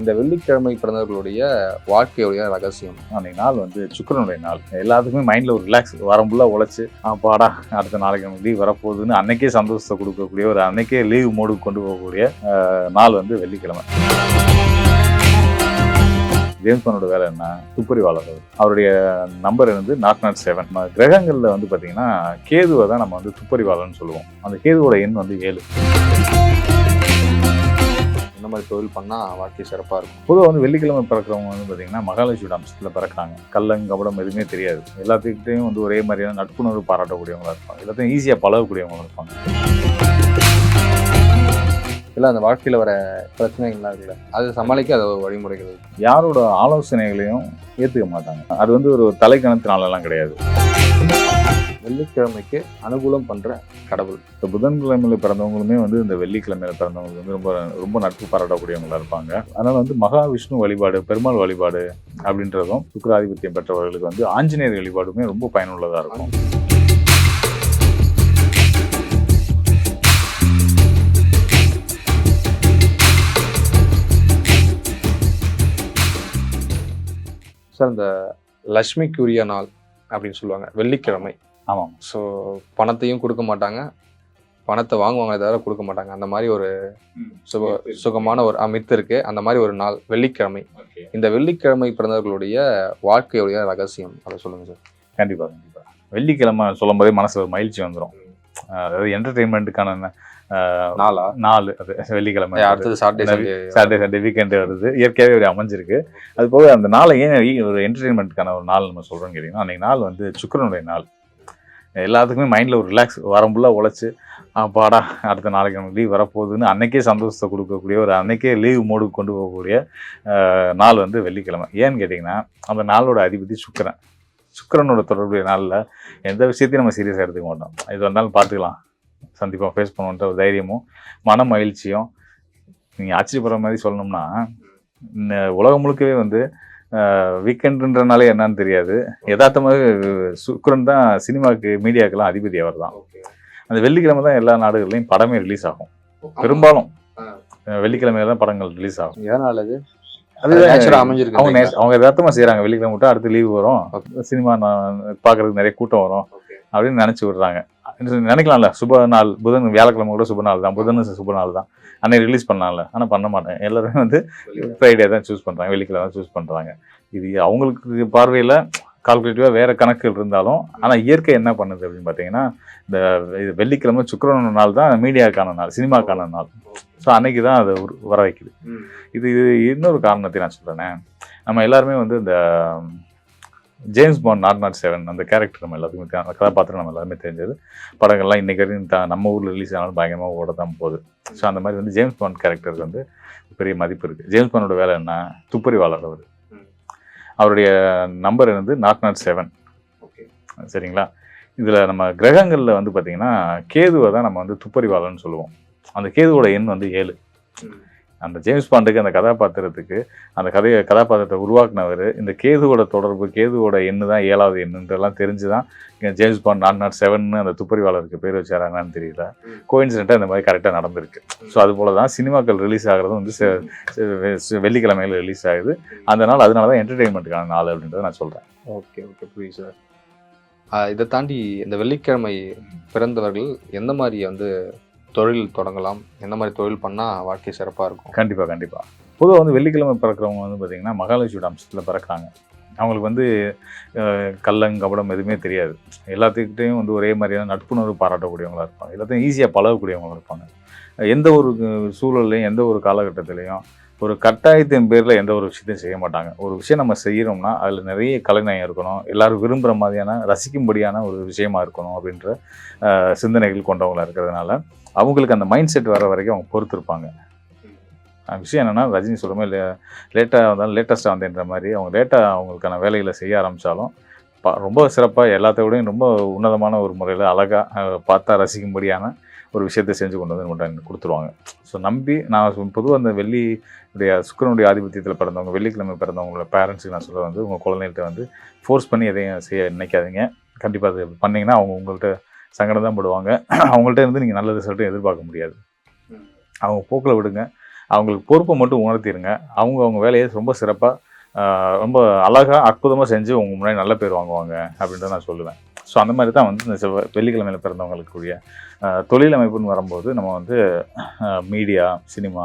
இந்த வெள்ளிக்கிழமை பிறந்தவர்களுடைய வாழ்க்கையுடைய ரகசியம். அன்னைக்கு நாள் வந்து சுக்கிரனுடைய நாள். எல்லாத்துக்குமே மைண்டில் ஒரு ரிலாக்ஸ் வரம்புள்ள உழைச்சி பாடா அடுத்த நாளைக்கு நமக்கு லீவ் வரப்போகுதுன்னு அன்னைக்கே சந்தோஷத்தை கொடுக்கக்கூடிய ஒரு அன்னைக்கே லீவ் மோடுக்கு கொண்டு போகக்கூடிய நாள் வந்து வெள்ளிக்கிழமை. ஜேம்ஸ்பானோட வேலை என்ன? துப்பறிவாளர் அவர். அவருடைய நம்பர் வந்து நாட் நாட் செவன் கிரகங்களில் வந்து பார்த்தீங்கன்னா கேதுவை தான் நம்ம வந்து துப்பறிவாளர்னு சொல்லுவோம். அந்த கேதுவோட எண் வந்து ஏழு. இந்த மாதிரி தொழில் பண்ணால் வாழ்க்கை சிறப்பாக இருக்கும். பொதுவாக வந்து வெள்ளிக்கிழமை பிறக்கிறவங்க வந்து பார்த்தீங்கன்னா மகாலட்சுமி அம்சத்தில் பிறக்கிறாங்க. கல்லங்க கபடம் எதுவுமே தெரியாது. எல்லாத்துக்கிட்டையும் வந்து ஒரே மாதிரியான நட்புணர்வு பாராட்டக்கூடியவங்களாக இருப்பாங்க. எல்லாத்தையும் ஈஸியாக பழகக்கூடியவங்களா இருப்பாங்க. இல்லை அந்த வாழ்க்கையில் வர பிரச்சனைகள்லாம் இருக்குல்ல. அது சமாளிக்க அது ஒரு வழிமுறைகள். யாரோட ஆலோசனைகளையும் ஏற்றுக்க மாட்டாங்க. அது வந்து ஒரு தலைக்கணத்தினாலலாம் கிடையாது. வெள்ளிக்கிழமைக்கு அனுகூலம் பண்ணுற கடவுள். இப்போ புதன்கிழமையில பிறந்தவங்களுமே வந்து இந்த வெள்ளிக்கிழமையில பிறந்தவங்களுக்கு வந்து ரொம்ப ரொம்ப நட்பு பாராட்டக்கூடியவங்களா இருப்பாங்க. அதனால வந்து மகாவிஷ்ணு வழிபாடு பெருமாள் வழிபாடு அப்படின்றதும் சுக்கராதிபத்தியம் பெற்றவர்களுக்கு வந்து ஆஞ்சநேயர் வழிபாடுமே ரொம்ப பயனுள்ளதாக இருக்கும். சார் இந்த லக்ஷ்மிக்குரிய நாள் அப்படின்னு சொல்லுவாங்க வெள்ளிக்கிழமை. ஆமாம். ஸோ பணத்தையும் கொடுக்க மாட்டாங்க. பணத்தை வாங்குவாங்க தவிர கொடுக்க மாட்டாங்க. அந்த மாதிரி ஒரு சுக சுகமான ஒரு அமைத்து இருக்கு. அந்த மாதிரி ஒரு நாள் வெள்ளிக்கிழமை. இந்த வெள்ளிக்கிழமை பிறந்தவர்களுடைய வாழ்க்கையுடைய ரகசியம். அதை சொல்லுங்க சார். கண்டிப்பாக கண்டிப்பாக வெள்ளிக்கிழமை சொல்லும் போதே மனசுல ஒரு மகிழ்ச்சி வந்துடும் அதாவது என்டர்டெயின்மெண்ட்டுக்கான நாளா? நாள் அது வெள்ளிக்கிழமை அடுத்தது Saturday Sunday Saturday Sunday weekend வருது. இயற்கையாகவே ஒரு அமைஞ்சிருக்கு. அது போக அந்த நாளை ஏன் ஒரு என்டர்டெயின்மெண்ட்டுக்கான ஒரு நாள் நம்ம சொல்கிறோம் கேட்டிங்கன்னா அன்றைக்கி நாள் வந்து சுக்கிரனுடைய நாள். எல்லாத்துக்குமே மைண்டில் ஒரு ரிலாக்ஸ் வாரம் ஃபுல்லாக உழைச்சி பாடா அடுத்த நாளைக்கு நமக்கு லீவ் வரப்போகுதுன்னு அன்னைக்கே சந்தோஷத்தை கொடுக்கக்கூடிய ஒரு அன்னைக்கே லீவ் மோடுக்கு கொண்டு போகக்கூடிய நாள் வந்து வெள்ளிக்கிழமை. ஏன்னு கேட்டிங்கன்னா அந்த நாளோட அதிபதி சுக்கிரன். சுக்கிரனோட தொடர்புடைய நாளில் எந்த விஷயத்தையும் நம்ம சீரியஸாக எடுத்துக்க மாட்டோம். இது வந்தாலும் பார்த்துக்கலாம். சந்திப்போம் ஃபேஸ் பண்ணுவோன்ற ஒரு தைரியமும் மன மகிழ்ச்சியும் நீங்கள் ஆச்சரியப்படுற மாதிரி சொல்லணும்னா இந்த உலகம் முழுக்கவே வந்து வீக்கெண்டுன்றனாலே என்னன்னு தெரியாது. யதார்த்தமாக சுக்கிரன் தான் சினிமாவுக்கு மீடியாக்கெல்லாம் அதிபதி அவர் தான் அந்த வெள்ளிக்கிழமை தான் எல்லா நாடுகள்லையும் படமே ரிலீஸ் ஆகும். பெரும்பாலும் வெள்ளிக்கிழமையில தான் படங்கள் ரிலீஸ் ஆகும். எதனால அது? அமைஞ்சிருக்கு அவங்க அவங்க யதார்த்தமா செய்றாங்க. வெள்ளிக்கிழமை விட்டா அடுத்து லீவ் வரும். சினிமா நான் பார்க்கறதுக்கு நிறைய கூட்டம் வரும். அப்படின்னு நினைச்சு விடுறாங்க. நினைக்கலாம்ல. சுப நாள் புதன் வியாழக்கிழமை கூட சுப நாள் தான். புதன் சுப நாள் தான். அன்னைக்கு ரிலீஸ் பண்ணலாம்ல. ஆனால் பண்ண மாட்டேன். எல்லாருமே வந்து ஃப்ரைடே தான் சூஸ் பண்ணுறாங்க வெள்ளிக்கிழமை தான் சூஸ் பண்ணுறாங்க இது அவங்களுக்கு பார்வையில் கால்குலேட்டிவாக வேற கணக்குகள் இருந்தாலும் ஆனால் இயற்கை என்ன பண்ணுது அப்படின்னு பார்த்தீங்கன்னா இந்த இது வெள்ளிக்கிழமை சுக்கிரன் நாள் தான் மீடியாக்கான நாள் சினிமாக்கான நாள். ஸோ அன்னைக்கு தான் அதை வர வைக்குது. இது இது இன்னொரு காரணத்தை நான் சொல்கிறேனே நம்ம எல்லாருமே வந்து இந்த James Bond nought nought seven அந்த கேரக்டர் நம்ம எல்லாத்துக்குமே அந்த கதாபாத்திரம் நம்ம எல்லாருமே தெரிஞ்சது. படங்கள்லாம் இன்னைக்கு வரைக்கும் த- நம்ம ஊரில் ரிலீஸ் ஆனாலும் பயங்கரமாக ஓட தான் போகுது. ஸோ அந்த மாதிரி வந்து ஜேம்ஸ் பாண்ட் கேரக்டருக்கு வந்து பெரிய மதிப்பு இருக்குது ஜேம்ஸ் பாண்டோட வேலை என்ன? துப்பறிவாளர் அவர். அவருடைய நம்பர் வந்து நாட் நாட் செவன் சரிங்களா? இதில் நம்ம கிரகங்களில் வந்து பார்த்தீங்கன்னா கேதுவை தான் நம்ம வந்து துப்பறிவாளர்னு சொல்லுவோம். அந்த கேதுவோட எண் வந்து ஏழு. அந்த ஜேம்ஸ் பாண்டுக்கு அந்த கதாபாத்திரத்துக்கு அந்த கதையை கதாபாத்திரத்தை உருவாக்குனவர் இந்த கேதுவோட தொடர்பு கேதுவோட எண்ணு தான் ஏழாவது எண்ணுன்றெல்லாம் தெரிஞ்சு தான் James Bond nought nought seven அந்த துப்பறிவாளருக்கு பேர் வச்சாராங்கன்னு தெரியல. கோயின்சிடென்ட்டாக இந்த மாதிரி கரெக்டாக நடந்திருக்கு. ஸோ அது போல தான் சினிமாக்கள் ரிலீஸ் ஆகிறதும் வந்து வெள்ளிக்கிழமையில் ரிலீஸ் ஆகுது. அந்த நாள் அதனால தான் என்டர்டெயின்மெண்ட்டுக்கான நாள் அப்படின்றத நான் சொல்கிறேன் ஓகே ஓகே புரியுது சார் இதை தாண்டி இந்த வெள்ளிக்கிழமை பிறந்தவர்கள் எந்த மாதிரி வந்து தொழில் தொடங்கலாம். எந்த மாதிரி தொழில் பண்ணால் வாழ்க்கை சிறப்பாக இருக்கும்? கண்டிப்பாக கண்டிப்பாக பொதுவாக வந்து வெள்ளிக்கிழமை பிறக்கிறவங்க வந்து பார்த்திங்கன்னா மகாலட்சுமி அம்சத்தில் பிறக்கிறாங்க. அவங்களுக்கு வந்து கள்ளங் கபடம் எதுவுமே தெரியாது. எல்லாத்துக்கிட்டையும் வந்து ஒரே மாதிரியான நட்புணர்வு பாராட்டக்கூடியவங்களா இருப்பாங்க. எல்லாத்தையும் ஈஸியாக பழகக்கூடியவங்களா இருப்பாங்க. எந்த ஒரு சூழல்லையும் எந்த ஒரு காலகட்டத்திலையும் ஒரு கட்டாயத்தின் பேரில் எந்த ஒரு விஷயத்தையும் செய்ய மாட்டாங்க. ஒரு விஷயம் நம்ம செய்கிறோம்னா அதில் நிறைய கலைநயம் இருக்கணும். எல்லோரும் விரும்புகிற மாதிரியான ரசிக்கும்படியான ஒரு விஷயமா இருக்கணும் அப்படின்ற சிந்தனைகள் கொண்டவங்களாக இருக்கிறதுனால அவங்களுக்கு அந்த மைண்ட் செட் வர வரைக்கும் அவங்க பொறுத்திருப்பாங்க. விஷயம் என்னென்னா ரஜினி சொல்லுமே லே லேட்டாக வந்தாலும் லேட்டஸ்ட்டாக வந்தேன்ற மாதிரி அவங்க லேட்டாக அவங்களுக்கான வேலைகளை செய்ய ஆரம்பித்தாலும் பா ரொம்ப சிறப்பாக எல்லாத்தோடையும் ரொம்ப உன்னதமான ஒரு முறையில் அழகாக பார்த்தா ரசிக்கும்படியான ஒரு விஷயத்தை செஞ்சு கொண்டு வந்து நம்மகிட்ட கொடுத்துருவாங்க. ஸோ நம்பி நான் பொதுவாக அந்த வெள்ளி சுக்கரனுடைய ஆதிபத்தியத்தில் பிறந்தவங்க வெள்ளிக்கிழமை பிறந்தவங்களோட பேரண்ட்ஸுக்கு நான் சொல்ல வந்து உங்கள் குழந்தைகிட்ட வந்து ஃபோர்ஸ் பண்ணி எதையும் செய்ய நினைக்காதீங்க. கண்டிப்பாக அது பண்ணிங்கன்னா அவங்க உங்கள்கிட்ட சங்கடம் தான் படுவாங்க. அவங்கள்ட்ட இருந்து நீங்கள் நல்ல ரிசல்ட்டும் எதிர்பார்க்க முடியாது. அவங்க போக்கில் விடுங்க. அவங்களுக்கு பொறுப்பை மட்டும் உணர்த்திடுங்க அவங்க அவங்க வேலையை ரொம்ப சிறப்பாக ரொம்ப அழகாக அற்புதமாக செஞ்சு உங்கள் முன்னாடி நல்ல பேர் வாங்குவாங்க அப்படின்றத நான் சொல்லுவேன். ஸோ அந்த மாதிரி தான் வந்து இந்த செவ்வாய் வெள்ளிக்கிழமையில் பிறந்தவங்களுக்குரிய தொழிலமைப்புன்னு தொழில் அமைப்புன்னு வரும்போது நம்ம வந்து மீடியா சினிமா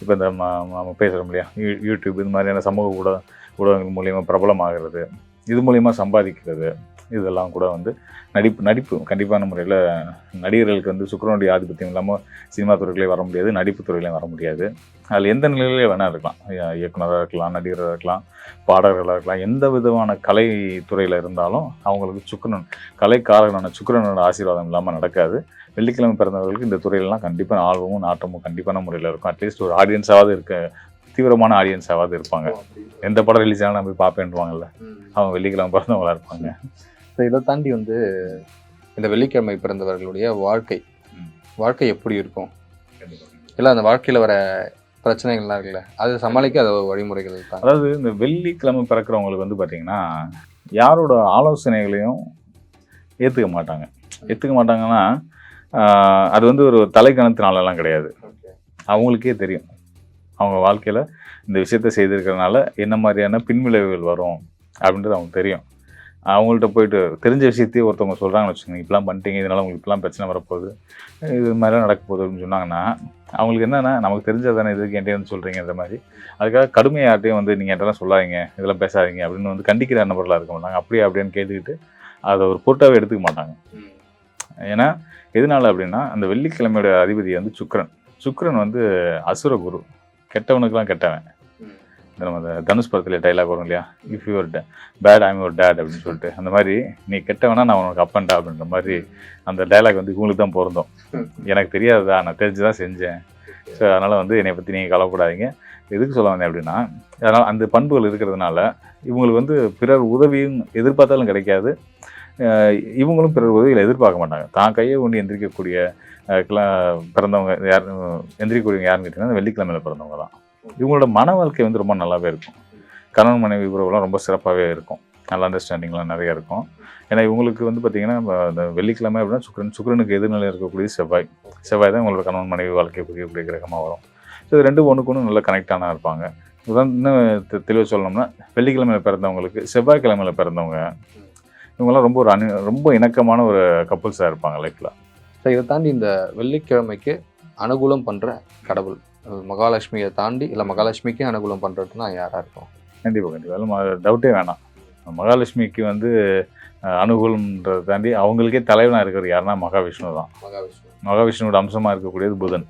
இப்போ இந்த நம்ம பேசுகிறோம் இல்லையா? யூ- யூடியூப் இது மாதிரியான சமூக ஊடக ஊடகங்கள் மூலியமாக பிரபலமாகிறது. இது மூலியமாக சம்பாதிக்கிறது. இதெல்லாம் கூட வந்து நடிப்பு நடிப்பு. கண்டிப்பான முறையில் நடிகர்களுக்கு வந்து சுக்கரனுடைய ஆதிபத்தியம் இல்லாமல் சினிமா துறைகளே வர முடியாது நடிப்பு துறையிலையும் வர முடியாது. அதில் எந்த நிலையிலே வேணால் இருக்கலாம். இய- இயக்குனராக இருக்கலாம் நடிகராக இருக்கலாம் பாடகர்களாக இருக்கலாம் எந்த விதமான கலை துறையில் இருந்தாலும் அவங்களுக்கு சுக்கிரன் கலைக்காரகனான சுக்கிரனோட ஆசீர்வாதம் இல்லாமல் நடக்காது. வெள்ளிக்கிழமை பிறந்தவர்களுக்கு இந்த துறையிலலாம் கண்டிப்பாக ஆர்வமும் நாட்டமும் கண்டிப்பான முறையில் இருக்கும். அட்லீஸ்ட் ஒரு ஆடியன்ஸாவது இருக்க தீவிரமான ஆடியன்ஸாவது இருப்பாங்க. எந்த படம் ரிலீஸ் ஆனால் போய் பார்ப்பேன்வாங்கல்ல அவங்க வெள்ளிக்கிழமை பிறந்தவங்களா இருப்பாங்க. ஸோ இதை தாண்டி வந்து இந்த வெள்ளிக்கிழமை பிறந்தவர்களுடைய வாழ்க்கை. வாழ்க்கை எப்படி இருக்கும்? இல்லை அந்த வாழ்க்கையில் வர பிரச்சனைகள்லாம் இருக்குல்ல? அது சமாளிக்க அது வழிமுறைகள் அதாவது இந்த வெள்ளிக்கிழமை பிறக்கிறவங்களுக்கு வந்து பார்த்தீங்கன்னா யாரோட ஆலோசனைகளையும் ஏற்றுக்க மாட்டாங்க. ஏற்றுக்க மாட்டாங்கன்னா அது வந்து ஒரு தலைக்கணத்தினாலலாம் கிடையாது. அவங்களுக்கே தெரியும். அவங்க வாழ்க்கையில் இந்த விஷயத்த செய்திருக்கிறதுனால என்ன மாதிரியான பின்விளைவுகள் வரும் அப்படின்றது அவங்களுக்கு தெரியும். அவங்கள்ட்ட போயிட்டு தெரிஞ்ச விஷயத்தையே ஒருத்தவங்க சொல்கிறாங்கன்னு வச்சுக்கோங்க. இப்படிலாம் பண்ணிட்டீங்க இதனால் உங்களுக்கு இப்பெல்லாம் பிரச்சனை வரப்போகுது. இது மாதிரிலாம் நடக்க போகுது அப்படின்னு சொன்னாங்கன்னா அவங்களுக்கு என்னென்னா நமக்கு தெரிஞ்சதானே இதுக்கு என்கிட்ட வந்து சொல்கிறீங்க இந்த மாதிரி. அதுக்காக கடுமையாக வந்து நீங்கள் என்கிட்டலாம் சொல்லாதீங்க இதெல்லாம் பேசாதீங்க அப்படின்னு வந்து கண்டிக்கிற நபர்களாக இருக்க மாட்டாங்க. அப்படியே அப்படின்னு கேட்டுக்கிட்டு அதை ஒரு பொருட்டாகவே எடுத்துக்க மாட்டாங்க. ஏன்னா எதனால் அப்படின்னா அந்த வெள்ளிக்கிழமையோட அதிபதி வந்து சுக்ரன் சுக்ரன் வந்து அசுர குரு கெட்டவனுக்கெல்லாம் கெட்டவன். நம்ம அந்த தனுஷ் படத்துல டைலாக் வரும் இல்லையா? If your bad I'm your dad அப்படின்னு சொல்லிட்டு. அந்த மாதிரி நீ கெட்டவனா நான் உனக்கு அப்பன்டா அப்படின்ற மாதிரி அந்த டைலாக் வந்து உங்களுக்கு தான் பொருந்தோம். எனக்கு தெரியாததா நான் தெரிஞ்சு தான் செஞ்சேன். ஸோ அதனால் வந்து என்னை பற்றி நீங்கள் கவலைப்படாதீங்க. எதுக்கு சொல்ல வந்தேன் அப்படின்னா அதனால் அந்த பண்புகள் இருக்கிறதுனால இவங்களுக்கு வந்து பிறர் உதவியும் எதிர்பார்த்தாலும் கிடைக்காது. இவங்களும் பிறர் உதவியில் எதிர்பார்க்க மாட்டாங்க. தான் கையை ஒன்று எந்திரிக்கக்கூடிய பிறந்தவங்க யார் எந்திரிக்கக்கூடியவங்க யாருன்னு கேட்டிங்கன்னா வெள்ளிக்கிழமையில் பிறந்தவங்க தான் இவங்களோட மன வாழ்க்கை வந்து ரொம்ப நல்லாவே இருக்கும். கணவன் மனைவி உறவுலாம் ரொம்ப சிறப்பாகவே இருக்கும். நல்ல அண்டர்ஸ்டாண்டிங்லாம் நிறைய இருக்கும். ஏன்னா இவங்களுக்கு வந்து பார்த்தீங்கன்னா இந்த வெள்ளிக்கிழமை அப்படின்னா சுக்ரன் சுக்ரனுக்கு எதிர்நிலை இருக்கக்கூடிய செவ்வாய். செவ்வாய் தான் உங்களோட கணவன் மனைவி வாழ்க்கை புரியக்கூடிய கிரகமாக வரும். ஸோ இது ரெண்டு ஒன்றுக்கு ஒன்று நல்ல கனெக்டான இருப்பாங்க. உதாரணம் இன்னும் தெ- சொல்லணும்னா வெள்ளிக்கிழமையில் பிறந்தவங்களுக்கு செவ்வாய்க்கிழமையில் பிறந்தவங்க இவங்கெல்லாம் ரொம்ப ஒரு அணி ரொம்ப இணக்கமான ஒரு கப்புள்ஸாக இருப்பாங்க லைஃப்பில் ஸோ இதை தாண்டி இந்த வெள்ளிக்கிழமைக்கு அனுகூலம் பண்ணுற கடவுள். மகாலட்சுமியை தாண்டி இல்லை மகாலட்சுமிக்கே அனுகூலம் பண்ணுறதுனா யாராக இருக்கும் கண்டிப்பாக கண்டிப்பாக டவுட்டே வேணாம். மகாலட்சுமிக்கு வந்து அனுகூலம்ன்றதை தாண்டி அவங்களுக்கே தலைவனாக இருக்கிறது யாருன்னா மகாவிஷ்ணு தான். மகாவிஷ்ணு. மகாவிஷ்ணுவோட அம்சமாக இருக்கக்கூடியது புதன்.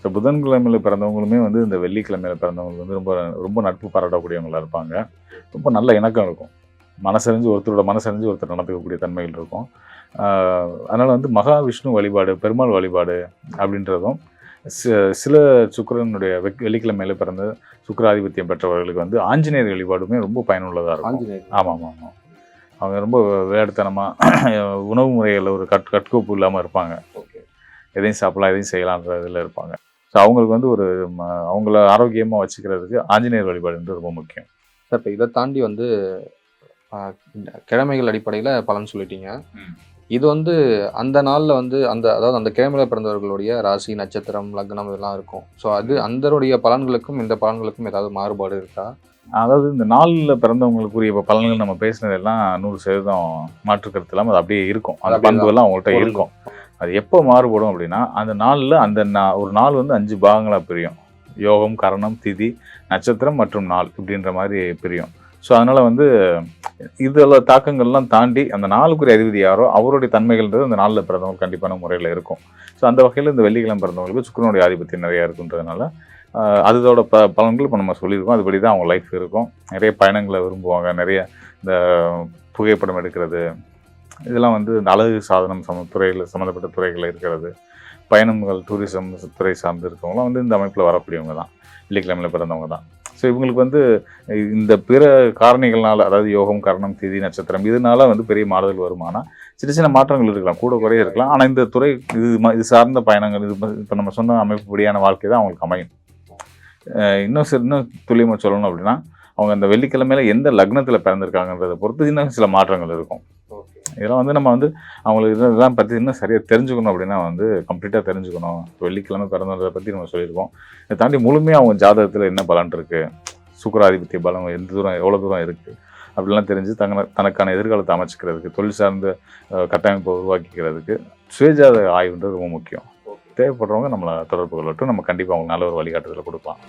ஸோ புதன்கிழமையில் பிறந்தவங்களுமே வந்து இந்த வெள்ளிக்கிழமையில் பிறந்தவங்களுக்கு வந்து ரொம்ப ரொம்ப நட்பு பாராட்டக்கூடியவங்களா இருப்பாங்க. ரொம்ப நல்ல இணக்கம் இருக்கும். மனசறிஞ்சு ஒருத்தரோட மனசறிஞ்சு ஒருத்தர் நடந்துக்கக்கூடிய தன்மைகள் இருக்கும். அதனால வந்து மகாவிஷ்ணு வழிபாடு பெருமாள் வழிபாடு அப்படின்றதும் சில சுக்கிரனுடைய வெள்ளிக்கிழமையில பிறந்த சுக்கிராதிபத்தியம் பெற்றவர்களுக்கு வந்து ஆஞ்சநேயர் வழிபாடுமே ரொம்ப பயனுள்ளதாக இருக்கும். ஆமாம் ஆமாம் ஆமாம் அவங்க ரொம்ப விளையாட்டுத்தனமாக உணவு முறைகளில் ஒரு கட் கட்கோப்பு இல்லாமல் இருப்பாங்க. ஓகே. எதையும் சாப்பிடலாம் எதையும் செய்யலான்ற இதில் இருப்பாங்க. ஸோ அவங்களுக்கு வந்து ஒரு அவங்கள ஆரோக்கியமாக வச்சுக்கிறதுக்கு ஆஞ்சநேயர் வழிபாடுன்றது ரொம்ப முக்கியம். சார் இப்போ இதை தாண்டி வந்து கிழமைகள் அடிப்படையில் பலன் சொல்லிட்டீங்க. இது வந்து அந்த நாளில் வந்து அந்த அதாவது அந்த கிழமையில பிறந்தவர்களுடைய ராசி நட்சத்திரம் லக்னம் இதெல்லாம் இருக்கும். ஸோ அது அந்தருடைய பலன்களுக்கும் இந்த பலன்களுக்கும் ஏதாவது மாறுபாடு இருக்கா? அதாவது இந்த நாளில் பிறந்தவங்களுக்குரிய இப்போ பலன்கள் நம்ம பேசினதெல்லாம் நூறு சதவீதம் மாற்று கருத்து இல்லாமல் அது அப்படியே இருக்கும். அந்த. பண்புகள்லாம் அவங்கள்ட்ட இருக்கும். அது எப்போ மாறுபடும் அப்படின்னா அந்த நாளில் அந்த நா- ஒரு நாள் வந்து அஞ்சு பாகங்களாக பிரியும். யோகம் கரணம் திதி நட்சத்திரம் மற்றும் நாள் இப்படின்ற மாதிரி பிரியும். ஸோ அதனால் வந்து இதில் தாக்கங்கள்லாம் தாண்டி அந்த நாளுக்குரிய அதிபதி யாரோ அவருடைய தன்மைகள்ன்றது அந்த நாளில் பிறந்தவங்க கண்டிப்பான முறையில் இருக்கும். ஸோ அந்த வகையில் இந்த வெள்ளிக்கிழமை பிறந்தவங்களுக்கு சுக்கரனுடைய ஆதிபத்தியம் நிறையா இருக்குன்றதுனால அதோட ப பலன்கள் இப்போ நம்ம சொல்லியிருக்கோம். அதுபடி தான் அவங்க லைஃப் இருக்கும். நிறைய பயணங்களை விரும்புவாங்க. நிறைய இந்த புகைப்படம் எடுக்கிறது. இதெல்லாம் வந்து இந்த அழகு சாதனம் சம துறையில் சம்மந்தப்பட்ட துறைகளில் இருக்கிறது. பயணங்கள் டூரிசம் துறை சார்ந்து இருக்கவங்களாம் வந்து இந்த அமைப்பில் வரக்கூடியவங்க தான் வெள்ளிக்கிழமையில் பிறந்தவங்க தான் ஸோ இவங்களுக்கு வந்து இந்த பிற காரணிகள்னால அதாவது யோகம் கரணம் திதி நட்சத்திரம் இதனால வந்து பெரிய மாறுதல் வருமானா சின்ன சின்ன மாற்றங்கள் இருக்கலாம் கூட குறைய இருக்கலாம். ஆனால் இந்த துறை இது இது சார்ந்த பயணங்கள் இது இப்போ நம்ம சொன்ன அமைப்புப்படியான வாழ்க்கை தான் அவங்களுக்கு அமையும். இன்னும் சில இன்னும் துல்லியமாக சொல்லணும் அப்படின்னா அவங்க அந்த வெள்ளிக்கிழமையில எந்த லக்னத்தில் பிறந்திருக்காங்கன்றதை பொறுத்து இன்னும் சில மாற்றங்கள் இருக்கும். இதெல்லாம் வந்து நம்ம வந்து அவங்களுக்கு இதெல்லாம் பற்றி இன்னும் சரியாக தெரிஞ்சுக்கணும் அப்படின்னா வந்து கம்ப்ளீட்டாக தெரிஞ்சுக்கணும். வெள்ளிக்கிழமை பிறந்ததை பற்றி நம்ம சொல்லியிருக்கோம். இதை தாண்டி முழுமையாக அவங்க ஜாதகத்தில் என்ன பலன் இருக்குது சுக்கராதிபத்திய பலம் எந்த தூரம் எவ்வளோ தூரம் இருக்குது அப்படிலாம் தெரிஞ்சு தங்க தனக்கான எதிர்காலத்தை அமைச்சிக்கிறதுக்கு தொழில் சார்ந்த கட்டமைப்பை உருவாக்கிக்கிறதுக்கு சுயஜாத ஆய்வுன்றது ரொம்ப முக்கியம். தேவைப்படுறவங்க நம்மளை தொடர்பு கொள்ளட்டும். நம்ம கண்டிப்பாக அவங்களுக்கு நல்ல ஒரு வழிகாட்டுதலை கொடுக்கலாம்.